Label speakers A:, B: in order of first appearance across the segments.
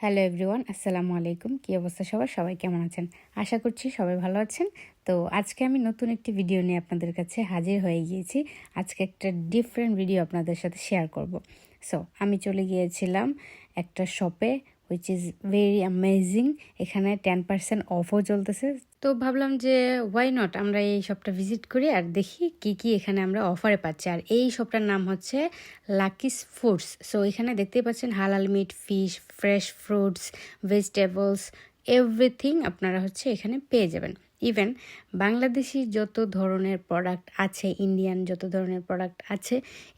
A: Hello everyone, আসসালামু আলাইকুম। কী অবস্থা সবার? সবাই কেমন আছেন? আশা করছি সবাই ভালো আছেন। তো আজকে আমি নতুন একটি ভিডিও নিয়ে আপনাদের কাছে হাজির হয়ে গিয়েছি। আজকে একটা ডিফারেন্ট ভিডিও আপনাদের সাথে শেয়ার করব। সো আমি চলে গিয়েছিলাম একটা শপে হুইচ ইজ ভেরি অ্যামেজিং এখানে টেন পার্সেন্ট অফও চলতেছে। তো ভাবলাম যে ওয়াই নট আমরা এই শপটা ভিজিট করি আর দেখি কি কি এখানে আমরা অফারে পাচ্ছি। আর এই শপটার নাম হচ্ছে লাকিস ফুডস সো এখানে দেখতেই পাচ্ছেন halal meat fish fresh fruits vegetables everything আপনারা হচ্ছে এখানে পেয়ে যাবেন। ইভেন বাংলাদেশি যত ধরনের প্রোডাক্ট আছে ইন্ডিয়ান যত ধরনের প্রোডাক্ট আছে,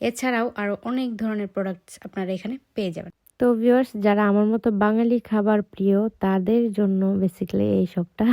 A: এছাড়াও আরও অনেক ধরনের প্রোডাক্টস আপনারা এখানে পেয়ে যাবেন।
B: তো ভিউয়ার্স যারা আমার মতো বাঙালি খাবার প্রিয়, তাদের জন্য বেসিক্যালি এই শপটা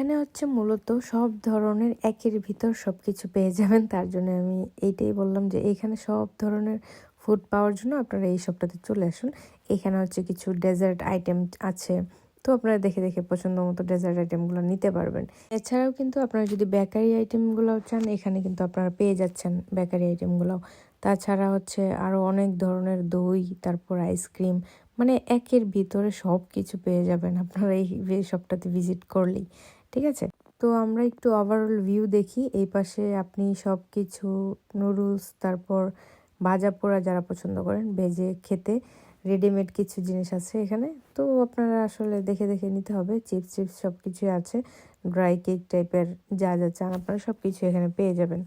B: এখানে হচ্ছে মূলত সব ধরনের একের ভিতর সব কিছু পেয়ে যাবেন, তার জন্য আমি এইটাই বললাম যে এখানে সব ধরনের ফুড পাওয়ার জন্য আপনারা এই সবটাতে চলে আসুন। এখানে হচ্ছে কিছু ডেজার্ট আইটেম আছে, তো আপনারা দেখে দেখে পছন্দ মতো ডেজার্ট আইটেমগুলো নিতে পারবেন। এছাড়াও কিন্তু আপনারা যদি বেকারি আইটেমগুলো চান, এখানে কিন্তু আপনারা পেয়ে যাচ্ছেন বেকারি আইটেমগুলো তাছাড়া হচ্ছে আরও অনেক ধরনের দই, তারপর আইসক্রিম মানে একের ভিতরে সব কিছু পেয়ে যাবেন আপনারা এই সবটাতে ভিজিট করলেই। ঠিক আছে? তো আমরা একটু ওভারঅল ভিউ দেখি। এই পাশে আপনি সব কিছু নুডলস তারপর ভাজা পোড়া যারা পছন্দ করেন, ভেজে খেতে রেডিমেড কিছু জিনিস আছে এখানে। তো আপনারা আসলে দেখে দেখে নিতে হবে চিপস চিপস সব কিছুই আছে ড্রাই কেক টাইপের যা যা চান, আপনারা সব কিছু এখানে পেয়ে যাবেন।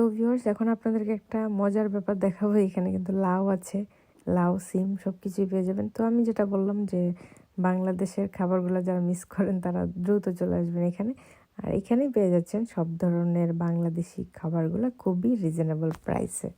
B: তো ভিউয়ার্স এখন আপনাদেরকে একটা মজার ব্যাপার দেখাবো। এখানে কিন্তু লাউ আছে, লাউ, সিম সব কিছুই পেয়ে যাবেন। তো আমি যেটা বললাম যে, বাংলাদেশের খাবারগুলো যারা মিস করেন, তারা দ্রুত চলে আসবেন এখানে। আর এখানেই পেয়ে যাচ্ছেন সব ধরনের বাংলাদেশি খাবারগুলো খুবই রিজনেবল প্রাইসে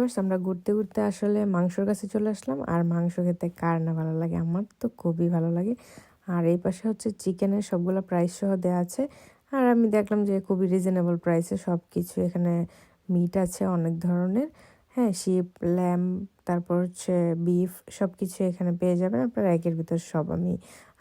B: ভিউয়ার্স আমরা ঘুরতে ঘুরতে আসলে মাংসর কাছে চলে আসলাম। আর মাংস খেতে কার না ভালো লাগে? আমার তো খুবই ভালো লাগে। আর এই পাশে হচ্ছে চিকেনের সবগুলো প্রাইস সহ দেওয়া আছে। আর আমি দেখলাম যে খুবই রিজনেবল প্রাইসে সব কিছু এখানে মিট আছে অনেক ধরনের। হ্যাঁ শিপ, ল্যাম্প, তারপর হচ্ছে বিফ সব কিছু এখানে পেয়ে যাবেন। আপনারা একের ভিতর সব আমি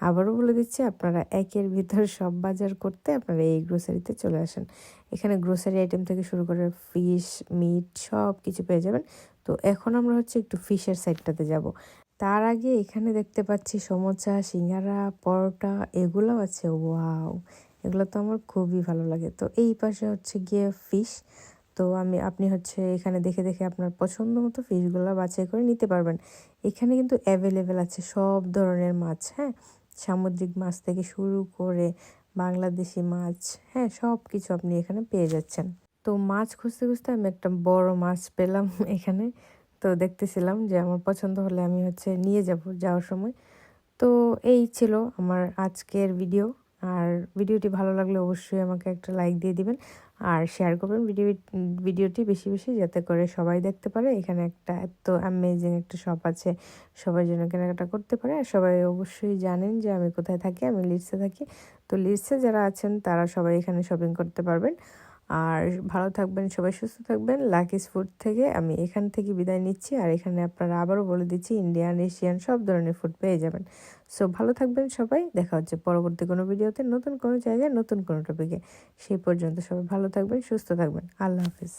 B: আবারও বলে দিচ্ছি, আপনারা একের ভিতর সব বাজার করতে আপনারা এই গ্রোসারিতে চলে আসেন। এখানে গ্রোসারি আইটেম থেকে শুরু করে ফিশ মিট সব কিছু পেয়ে যাবেন। তো এখন আমরা হচ্ছে একটু ফিশের সাইডটাতে যাব। তার আগে এখানে দেখতে পাচ্ছি সমোচা, সিঙ্গারা, পরোটা এগুলোও আছে, ওয়াও! এগুলো তো আমার খুবই ভালো লাগে। তো এই পাশে হচ্ছে গিয়ে ফিশ তো আমি, আপনি হচ্ছে এখানে দেখে দেখে আপনার পছন্দ মতো ফিশগুলো বাছাই করে নিতে পারবেন। এখানে কিন্তু অ্যাভেলেবেল আছে সব ধরনের মাছ হ্যাঁ? সামুদ্রিক মাছ থেকে শুরু করে বাংলাদেশি মাছ হ্যাঁ? সব কিছু আপনি এখানে পেয়ে যাচ্ছেন। তো মাছ খুঁজতে খুঁজতে আমি একটা বড় মাছ পেলাম এখানে। তো দেখতেছিলাম যে আমার পছন্দ হলে আমি হচ্ছে নিয়ে যাব যাওয়ার সময়। তো এই ছিল আমার আজকের ভিডিও আর ভিডিওটি ভালো লাগলে অবশ্যই আমাকে একটা লাইক দিয়ে দিবেন। আর শেয়ার করবেন ভিডিও ভিডিওটি বেশি বেশি যাতে করে সবাই দেখতে পারে। এখানে একটা এত অ্যামেজিং একটা শপ আছে। সবাই যেন কেনাকাটা করতে পারে। আর সবাই অবশ্যই জানেন যে আমি কোথায় থাকি, আমি লিডসে থাকি। তো লিডসে যারা আছেন, তারা সবাই এখানে শপিং করতে পারবেন। আর ভালো থাকবেন, সবাই সুস্থ থাকবেন। লাকিস ফুড থেকে আমি এখান থেকে বিদায় নিচ্ছি আর এখানে আপনারা আবারও বলে দিচ্ছি ইন্ডিয়ান এশিয়ান সব ধরনের ফুড পেয়ে যাবেন। সো ভালো থাকবেন সবাই, দেখা হচ্ছে পরবর্তী কোনো ভিডিওতে নতুন কোনো জায়গায়, নতুন কোনো টপিকে সেই পর্যন্ত সবাই ভালো থাকবেন, সুস্থ থাকবেন। আল্লাহ হাফিজ।